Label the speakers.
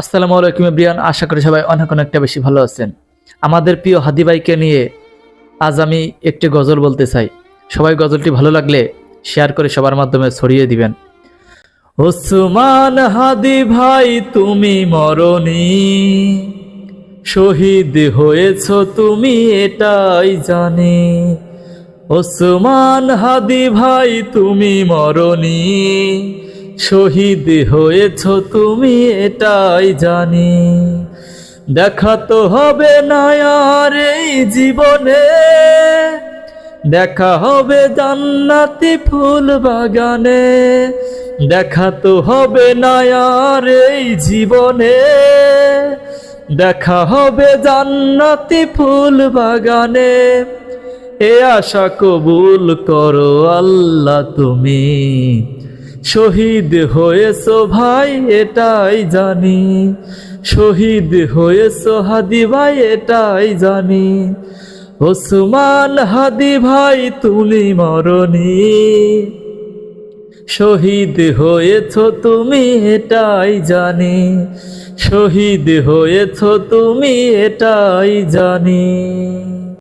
Speaker 1: আসসালামু আলাইকুম ব্রিয়ান আশা করি সবাই অনেক অনেকটা বেশি ভালো আছেন। আমাদের প্রিয় হাদি ভাইকে নিয়ে আজ আমি একটি গজল বলতে চাই। সবাই গজলটি ভালো লাগলে শেয়ার করে সবার মাধ্যমে ছড়িয়ে দিবেন। ওসমান হাদি ভাই, তুমি মরণি। শহীদ হয়েছ তুমি এটাই জানি। ওসমান হাদি ভাই, তুমি মরণি। শহীদ হয়েছ তুমি এটাই জানি। দেখা তো হবে না আর এই জীবনে। দেখা হবে জান্নাতি ফুল বাগানে। দেখা তো হবে না আর এই জীবনে। দেখা হবে জান্নাতি ফুল বাগানে। এ আশা কবুল করো আল্লাহ তুমি। শহীদ হয়েছো ভাই, এটাই জানি। শহীদ হয়েছো হাদি ভাই, এটাই জানি। ওসমান হাদি ভাই, তুমি মরণি শহীদ হয়েছ তুমি, এটাই জানি। শহীদ হয়েছ তুমি, এটাই জানি।